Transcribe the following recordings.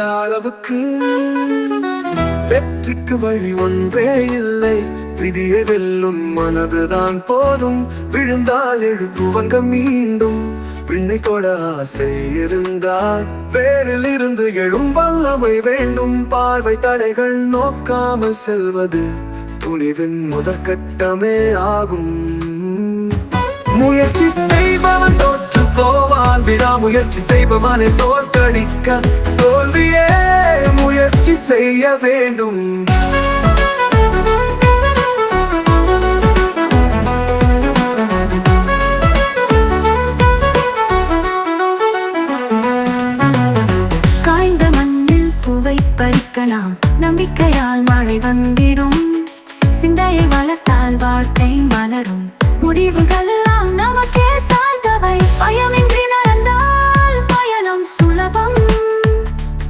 அந்த அளவுக்கு. வெற்றிக்கு வழி ஒன்றே இல்லை. விதியை வெல்லும் மனதுதான் போதும். விழுந்தால் எழுப்புவங்க மீண்டும். விண்ணை தொட ஆசை இருந்தால் வேரில் இருந்து எழும் வல்லமை வேண்டும். பார்வை தடைகள் நோக்காமல் செல்வது துணிவின் முதற்கட்டமே ஆகும். முயற்சி செய்பவன் போவான் விடாமுயற்சி செய்பவனை தோற்கடிக்க தோல்வியே முயற்சி செய்ய வேண்டும். காய்ந்த மண்ணில் பறிக்கலாம். நம்பிக்கையால் மழை வந்திடும். சிந்தையை வளர்த்தால் வாழ்க்கை மலரும். முடிவுகள் நமக்கே சார்ந்தவை பயமின்றி நடந்தால் பயணம் சுலபம்.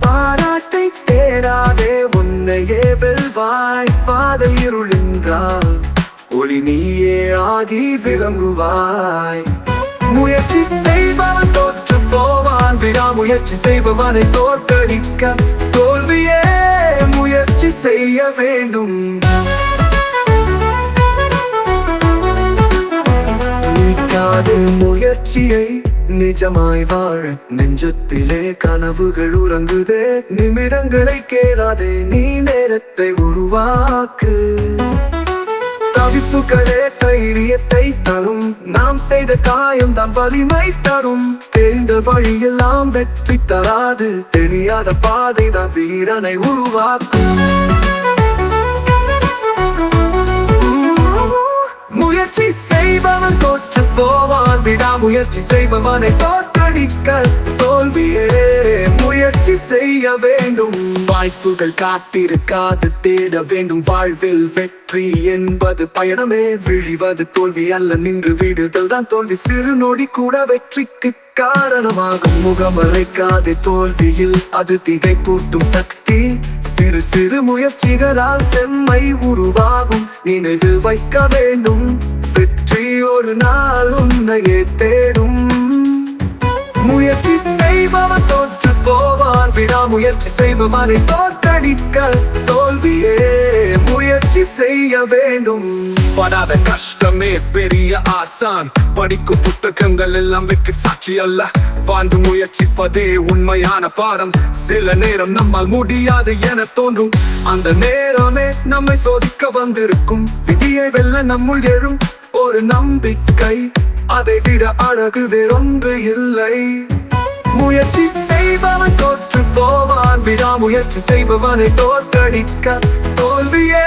பாராட்டை தேடாதே உன்னையே வெல்வாய். பாதை இருளின்றால் ஒளி நீயே ஆகி விளங்குவாய். முயற்சி செய்பவன் தோற்று போவான். விடாமுயற்சி செய்பவனை தோற்கடிக்க தோல்வியே முயற்சி செய்ய வேண்டும். அது முயற்சியை நிஜமாய் வாழ நெஞ்சத்திலே கனவுகள் உறங்குதே. நிமிடங்களை கேளாதே நீ நேரத்தை உருவாக்கு. தவிப்புகளே தைரியத்தை தரும். நாம் செய்த காயம் தான் வலிமை தரும். தெரிந்த வழியெல்லாம் வெற்றி தராது. தெரியாத பாதை தான் வீரனை உருவாக்கும். முயற்சி செய்பவன் தோற்று போவான் விடாமுயற்சி செய்பவனை தோற்கடிக்க தோல்வியே முயற்சி செய்ய வேண்டும். வாய்ப்புகள் காத்திருக்காது தேட வேண்டும். வாழ்வில் வெற்றி என்பது பயணமே. விழிவது தோல்வி அல்ல நின்று விடுதல் தான் தோல்வி. சிறு நொடி கூட வெற்றிக்கு காரணமாகும். முகமறைக்காதே தோல்வியில் அது திகைப்பூட்டும் சக்தி. சிறு சிறு முயற்சிகளால் செம்மை உருவாகும். நினைவில் வைக்க வேண்டும். வெற்றி ஒரு நாள் உன்னையே தேடும். முயற்சி செய்பவன் தோற்று போவான். விடாமுயற்சி செய்பவனை தோற்கடிக்க தோல்வியே. முயற்சி செய்ய வேண்டும். படாத கஷ்டமே பெரிய ஆசான். படிக்கும் புத்தகங்கள் எல்லாம் வெற்றி சாட்சி அல்ல. வாழ்ந்து முயற்சிப்பதே உண்மையான பாடம். சில நேரம் நம்மால் முடியாது என தோன்றும். அந்த நேரமே நம்மை சோதிக்க வந்திருக்கும். விதியை வெல்ல நம்முள் எழும். ஒரு நம்பிக்கை அதை விட அழகு வேறொன்று இல்லை. முயற்சி செய்பவன் தோற்று போவான். விடாமுயற்சி செய்பவனை தோற்கடிக்க தோல்வியே.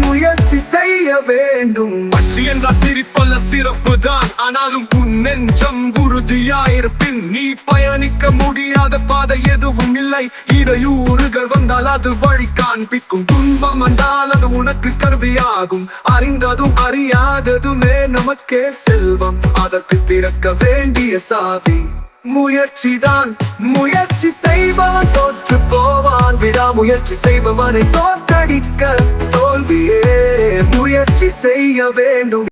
முயற்சி செய்ய வேண்டும். என்றால் சிரிப்பல் சிறப்பு தான். ஆனாலும் உன் நெஞ்சம் உறுதியாயிருப்பின். நீ பயணிக்க முடியாத பாதை எதுவும் இல்லை. இடையூறுகள் வந்தால் அது வழி காண்பிக்கும். துன்பம் வந்தால் அது உனக்கு கருவியாகும். அறிந்ததும் அறியாததுமே நமக்கே செல்வம். அதற்கு திறக்க வேண்டிய சாவி. முயற்சிதான் முயற்சி செய்பவன் தோற்று போவான். விடா முயற்சி செய்பவனை தோற்கடிக்க தோல்வியே. முயற்சி செய்ய வேண்டும்.